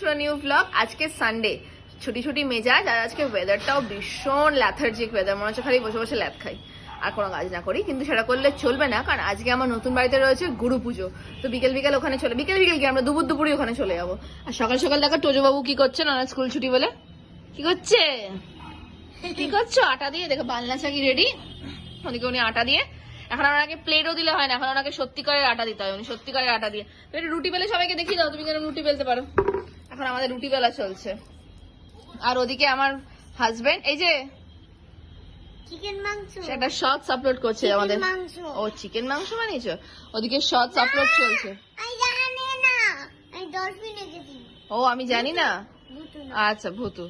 Welcome new blog আজকে Sunday ছুটি ছুটি মেজাজ, আর আজকে ওয়েদারটাও ভীষণ ল্যাথার্জিক ওয়েদার মনে হচ্ছে খালি বসে বসে ল্যাথ খাই। আর কোনো কাজ না করি, কিন্তু সেটা করলে চলবে না, কারণ আজকে আমার নতুন বাড়িতে রয়েছে গুরু পুজো। তো বিকেল বিকেল ওখানে চলে বিকেল বিকেল কি, আমরা দুপুর দুপুরই ওখানে চলে যাব। আর সকাল সকাল দেখা টোজোবাবু কি করছে না স্কুল ছুটি বলে। কি করছে? কি করছ? আটা দিয়ে দেখো, বালনা চাকি রেডি ওদিকে উনি আটা দিয়ে। এখন ওনাকে প্লেটও দিলে হয় না, এখন ওনাকে সত্যিকারের আটা দিতে হয়। উনি সত্যিকারের আটা দিয়ে। রুটি বেলে সবাইকে দেখিয়ে দাও, তুমি কেন রুটি বেলতে পারো? এখন আমাদের রুটি বেলা চলছে। আর ওদিকে আমার হাজবেন্ড এই যে চিকেন মাংস। একটা শর্টস আপলোড করছে আমাদের। ও চিকেন মাংস বানিয়েছো? ওদিকে শর্টস আপলোড চলছে। ও আমি জানি না? আচ্ছা ভুতু।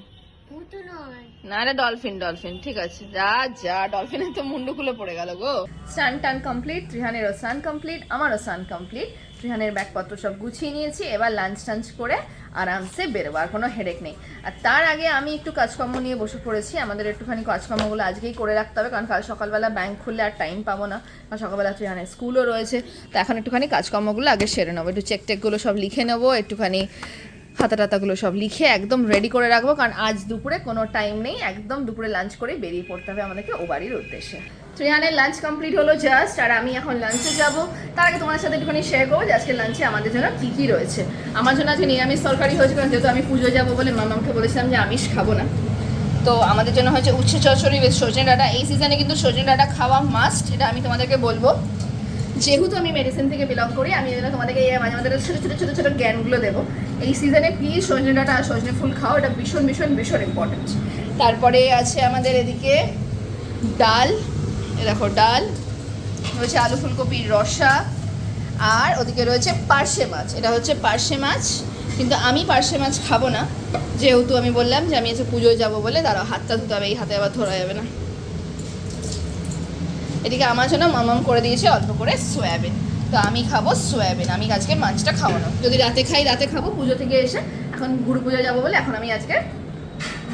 না এটা ডলফিন ডলফিন ঠিক আছে। যা যা ডলফিনের তো মুন্ডু খুলে পড়ে গেল গো। স্নান টান কমপ্লিট ত্রিহানেরও স্নান কমপ্লিট আমারও স্নান কমপ্লিট ত্রিহানের ব্যাগপত্র সব গুছিয়ে নিয়েছি এবার লাঞ্চ টাঞ্চ করে আরামসে বেরোবো আর কোনো হেডেক নেই। আর তার আগে আমি একটু কাজকর্ম নিয়ে বসে পড়েছি। আমাদের একটুখানি কাজকর্মগুলো আজকেই করে রাখতে হবে, কারণ কাল সকালবেলা ব্যাংক খুললে আর টাইম পাবো না। কারণ সকালবেলা তুই ত্রিহানের স্কুলও রয়েছে। তো এখন একটুখানি কাজকর্মগুলো আগে সেরে নেব। একটু চেক টেকগুলো সব লিখে নেব, একটুখানি খাতা টাতাগুলো সব লিখে একদম রেডি করে রাখব। কারণ আজ দুপুরে কোনো টাইম নেই, একদম দুপুরে লাঞ্চ করে বেরিয়ে পড়তে হবে আমাদেরকে ও বাড়ির উদ্দেশ্যে। ত্রিহানের লাঞ্চ কমপ্লিট হলো জাস্ট আর আমি এখন লাঞ্চে যাব। তার আগে তোমার সাথে একটুখানি শেয়ার করব যে আজকে লাঞ্চে আমাদের জন্য কী কী রয়েছে। আমার জন্য আজকে নিরামিষ তরকারি হয়েছে, কারণ যেহেতু আমি পুজো যাব বলে মামাকে বলেছিলাম যে আমিষ খাব না। তো আমাদের জন্য হয়েছে উচ্ছে চচ্চড়ি বেশ সজনে ডাটা। এই সিজনে কিন্তু সজনে ডাটা খাওয়া মাস্ট এটা আমি তোমাদেরকে বলব। যেহেতু আমি মেডিসিন থেকে বিলং করি, আমি জন্য তোমাদেরকে এই মাঝে মাঝে ছোটো ছোটো ছোটো ছোটো জ্ঞানগুলো দেবো। এই সিজনে প্লিজ সজনে ডাটা আর সজনে ফুল খাও, এটা ভীষণ ভীষণ ভীষণ ইম্পর্টেন্ট তারপরে আছে আমাদের এদিকে ডাল এ দেখো, ডাল, রয়েছে আলু ফুলকপির রসা, আর ওদিকে রয়েছে পার্শে মাছ। এটা হচ্ছে পার্শে মাছ, কিন্তু আমি পার্শে মাছ খাব না। যেহেতু আমি বললাম যে আমি এসে পুজোয় যাব বলে, দাঁড়াও, হাতটা ধুতে হবে, এই হাতে আবার ধরা যাবে না। এদিকে আমার জন্য মামাম করে দিয়েছে অল্প করে সয়াবিন। তো আমি খাব সয়াবিন, আমি আজকে মাছটা খাব না। যদি রাতে খাই, রাতে খাব, পুজো থেকে এসে এখন গুরু পুজো যাব বলে, এখন আমি আজকে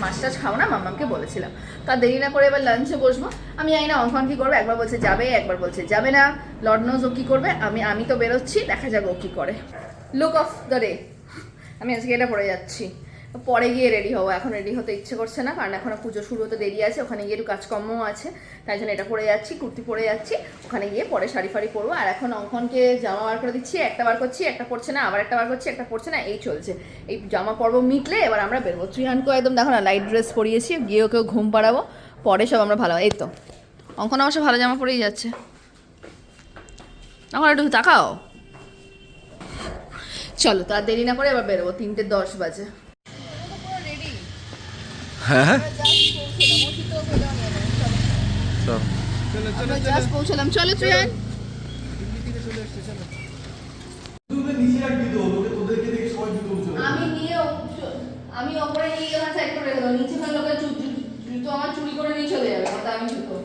মাছ টাছ খাও না, মামামকে বলেছিলাম। তা দেরি না করে এবার লাঞ্চে বসবো। আমি আই না অঙ্কন কী করব, একবার বলছে যাবে, একবার বলছে যাবে না। লর্ড নোজ ও কী করবে, আমি আমি তো বেরোচ্ছি, দেখা যাবে ও কী করে। লুক অফ দ্য ডে আমি আজকে এটা পড়ে যাচ্ছি। পরে গিয়ে রেডি হব। এখন রেডি হতে ইচ্ছে করছে না, কারণ এখনও পুজো শুরু হতে দেরি আছে, ওখানে গিয়ে একটু কাজকর্মও আছে, তাই জন্য এটা পরে যাচ্ছি, কুর্তি পরে যাচ্ছি, ওখানে গিয়ে পরে শাড়ি ফাড়ি পরবো। আর এখন অঙ্কনকে জামা বার করে দিচ্ছি, একটা বার করছি, একটা পড়ছে না, আবার একটা বার করছি, একটা পড়ছে না, এই চলছে। এই জামা পর্ব মিটলে এবার আমরা বেরবো। ত্রিহানকেও একদম দেখো না লাইট ড্রেস পরিয়েছি, গিয়ে ওকেও ঘুম পাড়াবো, পরে সব আমরা ভালো, এই তো। অঙ্কন অবশ্য ভালো জামা পরেই যাচ্ছে। এখন একটু তাকাও। চলো তো আর দেরি না করে এবার বেরোবো, তিনটে দশ বাজে। হ্যাঁ? আমরা জাস্ট চলো ত্রিহান আমি নিয়ে আমি ওপরে নিয়ে গেলাম সাইড করে দেবো। নিচে ফেলে লোকের জুতো আমার চুরি করে নিয়ে চলে যাবে দামি জুতো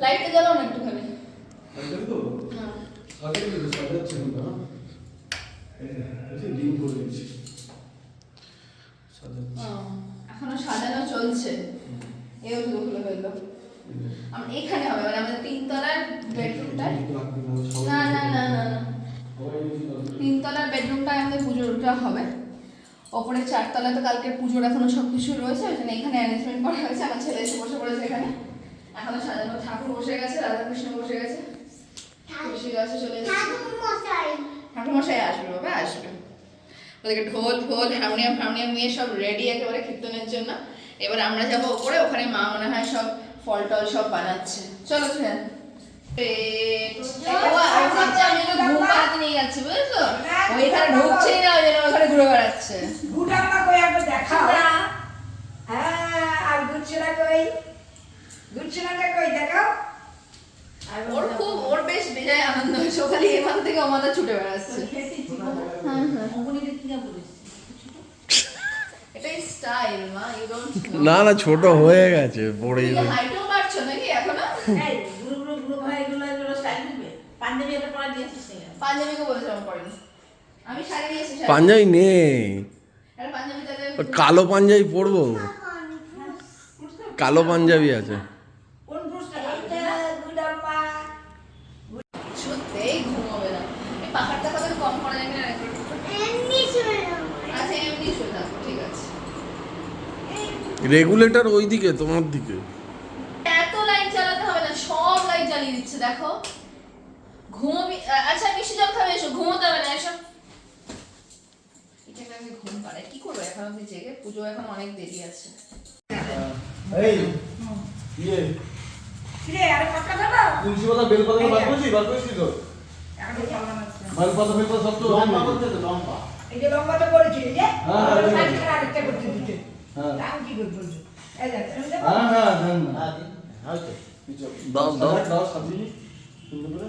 লাইটটা জ্বালাও না একটুখানি হ্যাঁ। ও, এখনও সাজানো চলছে এও জুতো খুলে ফেলল আম- এখানে হবে মানে আমাদের তিনতলার বেডরুমটায় না না না না না। তিনতলার বেডরুমটায় আমাদের পুজোটা হবে। ওপরে চারতলায় তো কালকে পুজোর এখনও সব কিছু রয়েছে, ওই জন্য এখানে অ্যারেঞ্জমেন্ট করা হয়েছে। আমার ছেলে এসে বসে পড়েছে এখানে। এখনও সাজানো ঠাকুর বসে গেছে, রাধাকৃষ্ণ বসে গেছে। তুলসী গাছে চলে ঠাকুর মশাই আসবে, বাবা, আসবে। ওদেরকে ঢোল ফোল হারমোনিয়াম হারমোনিয়াম নিয়ে সব রেডি একেবারে কীর্তনের জন্য। এবার আমরা যাব ওপরে, ওখানে মা মনে হয় সব ফল টল সব বানাচ্ছে। চলো চলে ঘুম পাড়াতে নিয়ে যাচ্ছে বুঝেছ? ওই ঢুকছেই না ওই জন্য ওখানে ঘুরে বেড়াচ্ছে। ভুটাম্মা কই একবার দেখাও। হ্যাঁ আর দুচ্ছনা কই? দুচ্ছনাটা কই দেখাও। ওর খুব ওর বেশ বেজায় আনন্দ হয়েছে ও খালি এখান থেকে আমাদের ছুটে বেড়াচ্ছে। হ্যাঁ হ্যাঁ। এটাই স্টাইল মা ইউ ডোন্ট না না ছোট হয়ে গেছে পড়ে হাইটও পারছ নাকি এখনও? পাঞ্জাবি নেই কালো পাঞ্জাবি পরবো। কালো পাঞ্জাবি আছে। রেগুলেটর ওই দিকে তোমার দিকে। ঘুমোতে হবে না এসো এটাকে আমি ঘুম পাড়াই। কি করব এখন? অব্দি জেগে পুজো এখন অনেক দেরি আছে। এই ইয়ে। কিরে আরে পাক্কা দাদা তুলসী পাতা বেলপাতা বার করেছি বার করেছি তো? এখন ভালো না বেলপাতা বেলপাতা সব তো লম্বা করতে তো লম্বা। এই যে লম্বাটা করেছি এই যে? হ্যাঁ, হ্যাঁ, আরেকটা করতে দিতে। হ্যাঁ। আমি কি করব এই দেখ, আমি? হ্যাঁ হ্যাঁ না। হয়তো দাও দাও। দাও সাজিয়ে সুন্দর করে।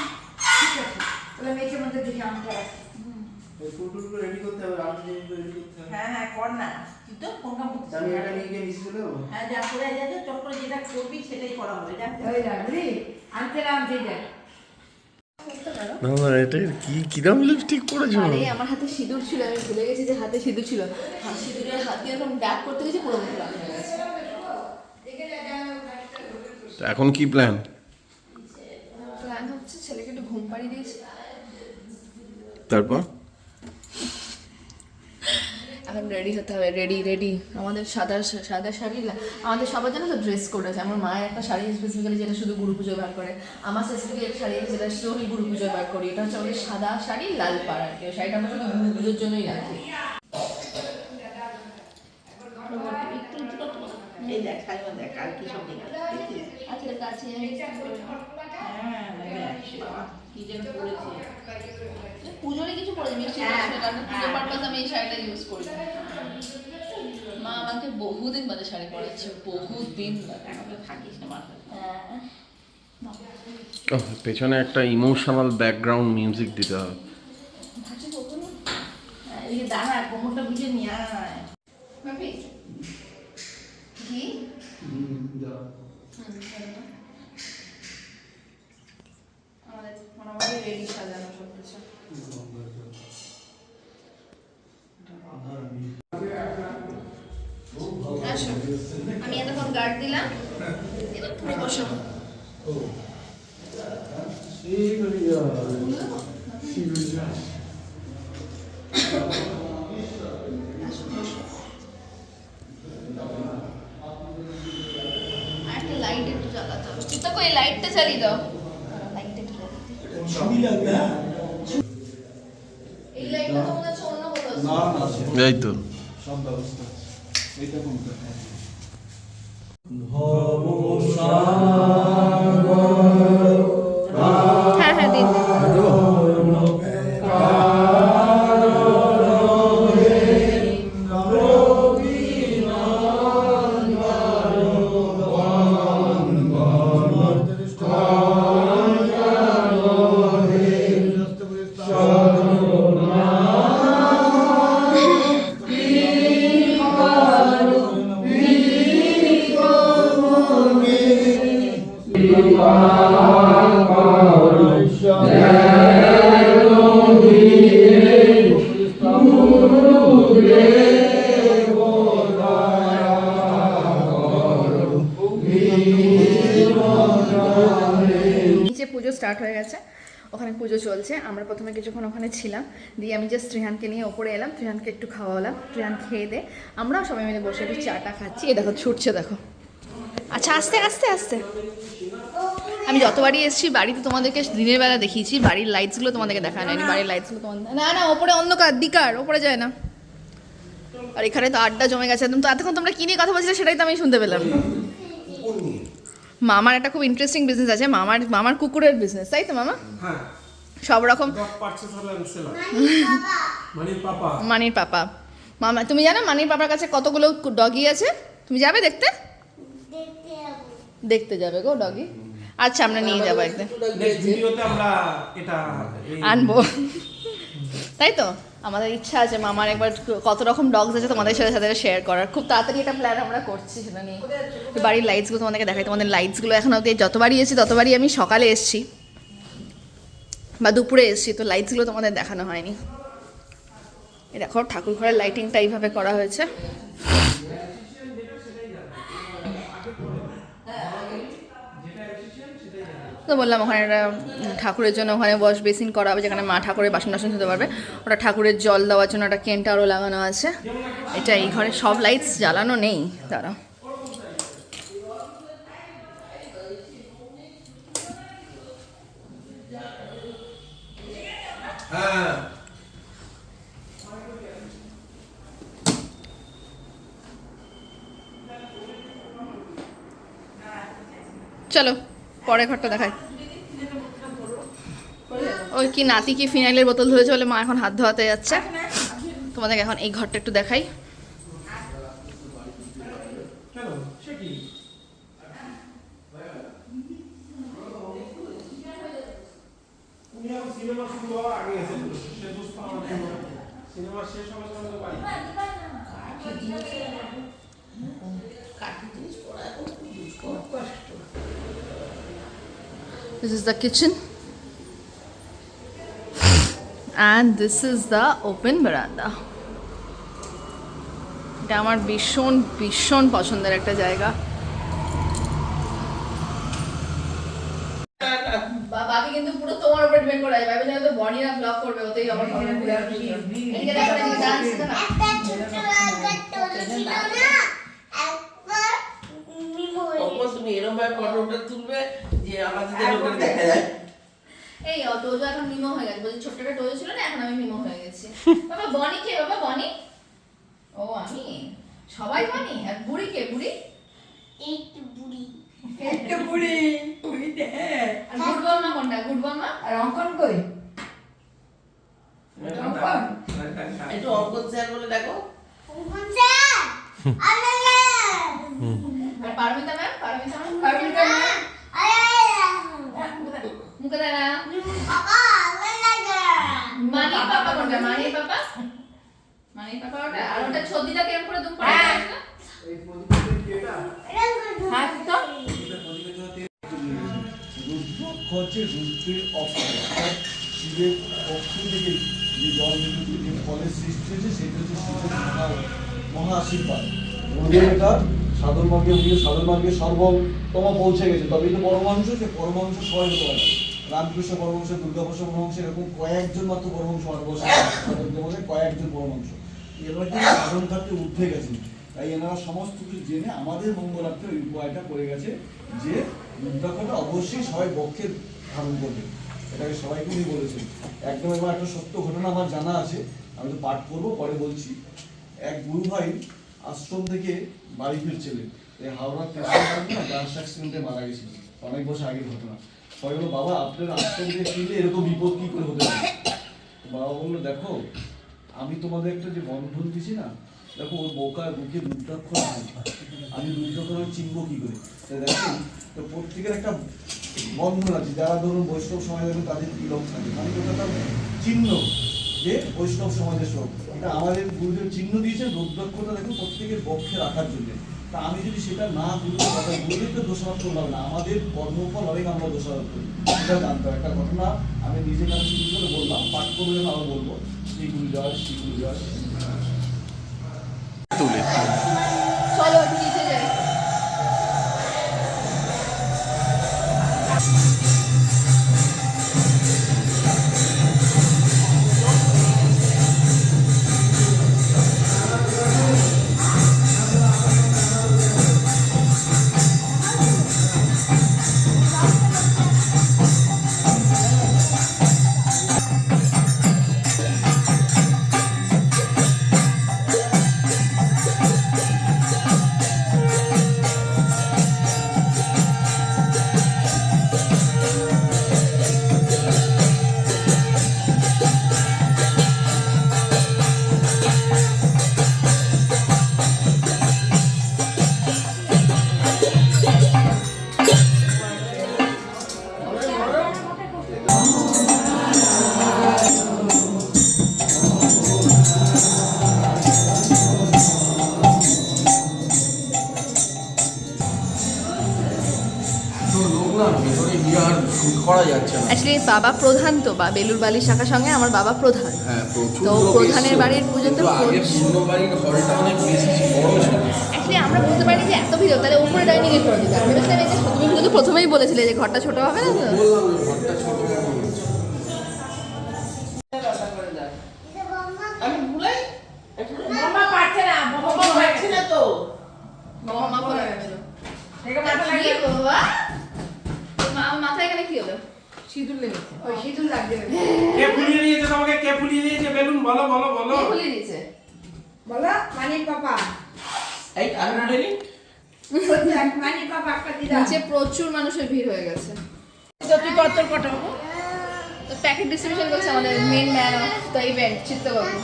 মেয়েকে মধ্যে দেখে আমটা রাখি। এই ফুলটুলগুলো রেডি করতে হবে জিনিসগুলো রেডি করতে হবে। হ্যাঁ হ্যাঁ কর না। তুই তো কোন কাম আমি এটা নিয়ে গিয়ে মিশে যাব? হ্যাঁ যা করে যাবে চট করে যেটা করবি সেটাই করা হবে। যা। ওই যা আনতে না আনতে যা। না না এটা কি কিরম লিপস্টিক পরেছো আরে আমার হাতে সিঁদুর ছিল আমি ভুলে গেছি যে হাতে সিঁদুর ছিল। সিঁদুরের হাত দিয়ে এরকম ব্যাক করতে গেছি পুরো মুখ লাল হয়ে এখন কি প্ল্যান হচ্ছে ছেলেকে একটু ঘুম পাড়িয়ে দিয়েছি তারপর? এখন রেডি হতে হবে রেডি রেডি আমাদের সাদা সাদা শাড়ি আমাদের সবার জন্য তো ড্রেস কোড আছে। আমার মায়ের একটা শাড়ি স্পেসিফিক্যালি যেটা শুধু গুরু পুজো বার করে। আমার স্পেসিফিক্যালি একটা শাড়ি আছে যেটা শুধু আমি গুরু পুজো বার করি। এটা হচ্ছে আমাদের সাদা শাড়ি লাল পাড়। আর কি শাড়িটা আমরা শুধু গুরু পুজোর জন্যই রাখি। এই দেখ আর কি সব দেখি দেখছিস? আচ্ছা হ্যাঁ কি যেন করেছে পুজোরে কিছু করে মিষ্টি হ্যাঁ, পুজো হ্যাঁ। পারপাস আমি এই শাড়িটা ইউজ করি। মা আমাকে বহুদিন বাদে শাড়ি পরাচ্ছে বহুদিন বাদে এখন থাকিস না মাথা হ্যাঁ। পেছনে একটা ইমোশনাল ব্যাকগ্রাউন্ড মিউজিক দিতে হবে। এই যে দাঁড়া কোমরটা বুঝে নিয়ে আয়। ভাবি আমাদের মোটামুটি রেডি সাজানো সব কিছু। আসো আমি এতক্ষণ গার্ড দিলাম। এবার তুমি বসো। আসো, বসো। আর একটা লাইট একটু জ্বালাতে হবে। করে লাইটটা জ্বালিয়ে দাও। লাইটটা একটু জ্বালিয়ে এই লাইটটা তো মনে হচ্ছে অন্য কোথাও না না। এই তো। সব ব্যবস্থা। এইটা কোনটা হ্যাঁ পুজো চলছে আমরা প্রথমে কিছুক্ষণ ওখানে ছিলাম দিয়ে আমি জাস্ট ত্রিহানকে নিয়ে ওপরে এলাম ত্রিহানকে একটু খাওয়ালাম ত্রিহান খেয়ে দে আমরাও সবাই মিলে বসে একটু চাটা খাচ্ছি এই দেখো ছুটছে দেখো। আচ্ছা আস্তে আস্তে আস্তে। আমি যতবারই এসেছি বাড়িতে তোমাদেরকে দিনের বেলা দেখিয়েছি বাড়ির লাইটসগুলো তোমাদেরকে দেখা হয়নি বাড়ির লাইটসগুলো তোমাদের না না ওপরে অন্ধকার দিকার ওপরে যায় না। আর এখানে তো আড্ডা জমে গেছে একদম তো এতক্ষণ তোমরা কি নিয়ে কথা বলছিলে সেটাই তো আমি শুনতে পেলাম। মামার একটা খুব ইন্টারেস্টিং বিজনেস আছে মামার মামার কুকুরের বিজনেস তাই তো মামা? হ্যাঁ। সব রকম মানির পাপা মামা তুমি জানো মানির পাপার কাছে কতগুলো ডগি আছে? তুমি যাবে দেখতে? দেখতে যাবে। গো ডগি আচ্ছা আমরা নিয়ে যাব একদিন। নেক্সট ভিডিওতে আমরা এটা এই আনব। তাই তো? আমাদের ইচ্ছা আছে মামার একবার কত রকম ডগস আছে তোমাদের সাথে সাথে শেয়ার করার। খুব তাড়াতাড়ি একটা প্ল্যান আমরা করছি সেটা নিয়ে। বাড়ির লাইটসগুলো তোমাদেরকে দেখাই। তোমাদের লাইটসগুলো এখন অব্দি যতবারই এসেছি ততবারই আমি সকালে এসেছি। বা দুপুরে এসেছি, তো লাইটসগুলো তোমাদের দেখানো হয়নি। দেখো ঠাকুর ঘরের লাইটিংটা এইভাবে করা হয়েছে। তো বললাম, ওখানে একটা ঠাকুরের জন্য ওখানে ওয়াশ বেসিন করা হবে, যেখানে মা ঠাকুরের বাসন টাসন ধুতে পারবে। ওটা ঠাকুরের জল দেওয়ার জন্য একটা কেন্টারও লাগানো আছে। এটা এই ঘরে সব লাইটস জ্বালানো নেই তারা হ্যাঁ। চলো পরে ঘরটা দেখাই। ওই কি নাতি কি ফিনাইলের বোতল ধরেছে বলে মা এখন হাত ধোয়াতে যাচ্ছে। তোমাদের এখন এই ঘরটা একটু দেখাই কেন সে কি তুমি এখন সিনেমা শুরু হওয়ার আগে এসে পড়েছো। সে বুঝতে আমার জন্য সিনেমা শেষ হওয়ার সময় তো বাড়ি কাঠি জিনিস পড়া এখন খুব কষ্ট This is the kitchen. And this is the open veranda. এটা আমার ভীষণ ভীষণ পছন্দের একটা জায়গা বাবি কিন্তু পুরো তোমার উপর ডিপেন্ড করে আছে ভাবি তো বডি না ব্লক করবে ওতেই আমার ঘরে ঘুরে আসবে। এদিকে দেখো, এদিকে dance না। একটা ছোট্ট একটা ছিল না একবার মিমো তুমি এরকম ভাবে ফটোটা তুলবে যে আমাদের যেন দেখা যায়। এই ও তোজো এখন মিমো হয়ে গেছে। বলছি ছোট্ট একটা টোজো ছিল না এখন আমি মিমো হয়ে গেছি। বাবা বনি কে? বাবা বনি? ও আমি? সবাই বনি? আর বুড়ি কে? বুড়ি? একটু বুড়ি। একটা বুড়ি। বুড়ি দেখ আর গুড বম্মা কোনটা? গুড বম্মা আর অঙ্কন কই? অঙ্কন? একটু অঙ্কন স্যার বলে দেখো বুঝছে আলালা আর পারমিতা ম্যাম? পারমিতা ম্যাম। মুখে দেয় না বাবা আলালা মানি পাপা কোনটা মানি পাপা মানি পাপা ওটা আর ওটা ছদিটা কেমন করে দুম করে হ্যাঁ। দিয়েছিল? এই প্রদীপের কি এটা হাত তো এটা প্রদীপের জন্য তেল রুদ্রক্ষ হচ্ছে রুদ্রের অপর শিবের পক্ষ থেকে যে জল বিদ্যুৎ যে ফলের সৃষ্টি হয়েছে সেটা হচ্ছে শিবের মহা মহা আশীর্বাদ ওদের এটা সাধন মার্গে সাধন মার্গে সর্বতম পৌঁছে গেছে তবে এই যে পরমাংশ সে পরমাংশ সবাই হতে পারে না। রামকৃষ্ণ পরমাংশ দুর্গাপ্রসাদ পরমাংশ এরকম কয়েকজন মাত্র পরমাংশ ভারতবর্ষে কয়েকজন পরমংশ এবার যে সাধন ঘাটে উঠে গেছেন তাই এনারা সমস্ত কিছু জেনে আমাদের মঙ্গলার্থে ওই উপায়টা করে গেছে যে রুদ্রাক্ষটা অবশ্যই সবাই বক্ষে ধারণ করবে। এটাকে সবাইকে উনি বলেছেন। একদম এবার একটা সত্য ঘটনা আমার জানা আছে। আমি তো পাঠ করব, পরে বলছি। এক গুরু ভাই আশ্রম থেকে বাড়ি ফিরছিলেন। হাওড়া স্টেশন গার্লস অ্যাক্সিডেন্টে মারা গেছিলেন। অনেক বছর আগের ঘটনা। সবাই বাবা, আপনার আশ্রম ফিরলে এরকম বিপদ কি করে হতে পারে? বাবা বলল, দেখো, আমি তোমাদের একটা যে বন্ধন দিছি না, দেখো, ওর বোকা বুকে রুদ্রাক্ষর আমি রুদ্রাক্ষর আমি চিনবো কি করে? দেখো, তো প্রত্যেকের একটা বন্ধন আছে। যারা ধরুন বৈষ্ণব সমাজ আছে তাদের তিলক থাকে। মানে ওটা চিহ্ন যে বৈষ্ণব সমাজের সব। এটা আমাদের গুরুদেব চিহ্ন দিয়েছে রুদ্রাক্ষরটা দেখো প্রত্যেকের পক্ষে রাখার জন্য। তা আমি যদি সেটা না গুরুদেব তো দোষারোপ করলাম না। আমাদের কর্মফল অনেক আমরা দোষারোপ করি? সেটা জানতে একটা ঘটনা আমি নিজে কাছে করে বললাম, পাঠ করব যেন আরও বলব। শ্রী গুরু জয় শ্রী গুরু জয় যাচ্ছে না। অ্যাকচুয়ালি বাবা প্রধান তো বা বেলুর বালি শাখার সঙ্গে আমার বাবা প্রধান। হ্যাঁ তো প্রধানের বাড়ির বড় ছিল। অ্যাকচুয়ালি আমরা বলতে পারি যে এত ভিড় তাহলে উপরে ডাইনিং এ করে দিতে আমি প্রথমেই বলেছিলে যে ঘরটা ছোট হবে না তো। ঘরটা ছোট বড় হয়েছে। আমি ভুলাই মামা পারছে না মামা পারছে না তো বাবা মা পড়ে গেছিল দেখে মাথা কি লাগিয়ে বাবা মা মাথায় এখানে কি হলো সিঁদুর লেগেছে। ওই সিঁদুর লাগবে কে ফুলিয়ে দিয়েছে তোমাকে? কে ফুলিয়ে দিয়েছে? বেলুন বলো বলো বলো। কে দিয়েছে? বলো মানিক পাপা। এই আমি মানিক পাপা একটা দিদা। নিচে প্রচুর মানুষের ভিড় হয়ে গেছে। তো তুই কত কটা তো প্যাকেট ডিস্ট্রিবিউশন করছে আমাদের main man of the event Chittababu.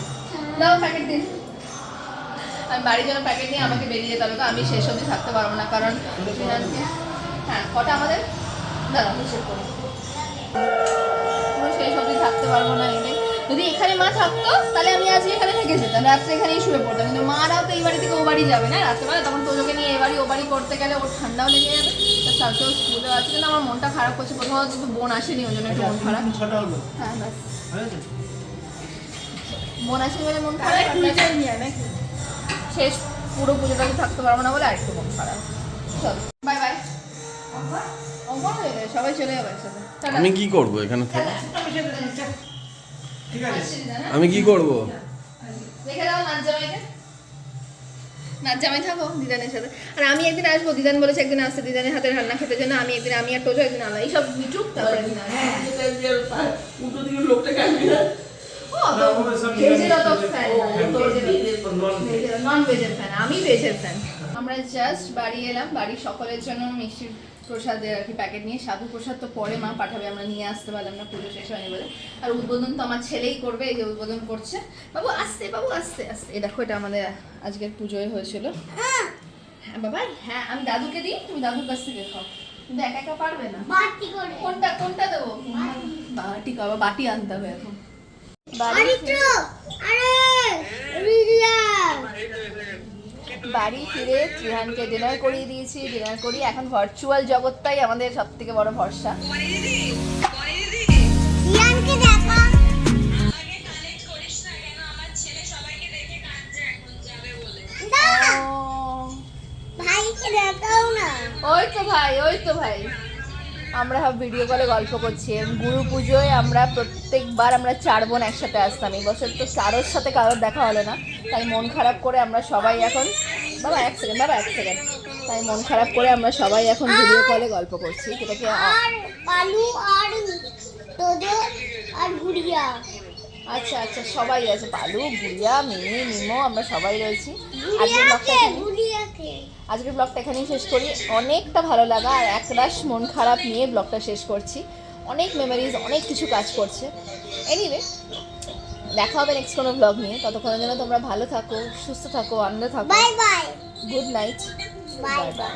দাও প্যাকেট দিন। আমি বাড়ির জন্য প্যাকেট নিয়ে আমাকে বেরিয়ে যেতে হবে আমি শেষ অবধি থাকতে পারব না কারণ হ্যাঁ কটা আমাদের? দাঁড়াও হিসেব করি। পুরো শেষ অবধি থাকতে পারব না এনে। যদি এখানে মা থাকতো তাহলে আমি আজকে এখানে থেকে যেতাম রাত্রে এখানেই শুয়ে পড়তাম। কিন্তু মারাও তো এই বাড়ি থেকে ও বাড়ি যাবে না। রাত্রেবেলা তখন তোজোকে নিয়ে এ বাড়ি ও বাড়ি করতে গেলে ওর ঠান্ডাও লেগে যাবে। তো সাথেও স্কুলে আছে কিন্তু আমার মনটা খারাপ করছে। প্রথমত কিন্তু বোন আসেনি ওই জন্য একটু মন খারাপ। হ্যাঁ ব্যাস বোন আসেনি বলে মন খারাপ? শেষ। পুরো পুজোটা থাকতে পারব না বলে আরেকটু মন খারাপ। চলো। Bye bye. সবাই চলে যাবে আমি কি করব এখানে থেকে? হ্যাঁ? আমি কি করব? রেখে দাও নাচ জামাইকে। নাচ জামাই থাকো দিদানের সাথে। আর আমি একদিন আসব দিদান বলেছে একদিন আসতে দিদানের হাতের রান্না খেতে জন্য আমি একদিন আমি আর টোজো একদিন আলাদা। এইসব তারপরে ফ্যান আমি ভেজের আমরা জাস্ট বাড়ি এলাম বাড়ির সকলের জন্য মিষ্টির প্রসাদের আর কি প্যাকেট নিয়ে। সাধু প্রসাদ তো পরে মা পাঠাবে আমরা নিয়ে আসতে পারলাম না পুজো শেষ হয়নি বলে। আর উদ্বোধন তো আমার ছেলেই করবে এই যে উদ্বোধন করছে। বাবু আসতে বাবু আসতে আসতে। এই দেখো এটা আমাদের আজকের পুজোয় হয়েছিল। হ্যাঁ। বাবা হ্যাঁ আমি দাদুকে দিই তুমি দাদুর কাছ থেকে খাও। কিন্তু একা একা পারবে না। বাটি করে। কোনটা কোনটা দেবো? বাটি কাবা বাটি আনতে হবে এখন। আরেকটু আরে বাড়ি ফিরে ত্রিহানকে ডিনার করিয়ে দিয়েছি ডিনার করি। এখন ভার্চুয়াল জগৎটাই আমাদের সব থেকে বড় ভরসা। ওই তো ভাই ওই তো ভাই। আমরা সব ভিডিও কলে গল্প করছি গুরু পুজোয় আমরা প্রত্যেকবার আমরা চার বোন একসাথে আসতাম। এই বছর তো কারোর সাথে কারোর দেখা হলো না। তাই মন খারাপ করে আমরা সবাই এখন বাবা এক সেকেন্ড বাবা এক সেকেন্ড তাই মন খারাপ করে আমরা সবাই এখন ভিডিও কলে গল্প করছি। গুড়িয়া। আচ্ছা আচ্ছা সবাই আছে। পালু গুড়িয়া মিমি মিমো আমরা সবাই রয়েছি। আজকের ব্লগটা এখানেই শেষ করি। অনেকটা ভালো লাগা আর একরাশ মন খারাপ নিয়ে ব্লগটা শেষ করছি। অনেক মেমোরিজ অনেক কিছু কাজ করছে। এনিওয়ে দেখা হবে নেক্সট কোনো ব্লগ নিয়ে। ততক্ষণের জন্য তোমরা ভালো থাকো সুস্থ থাকো আনন্দ থাকো। Bye bye good night bye bye bye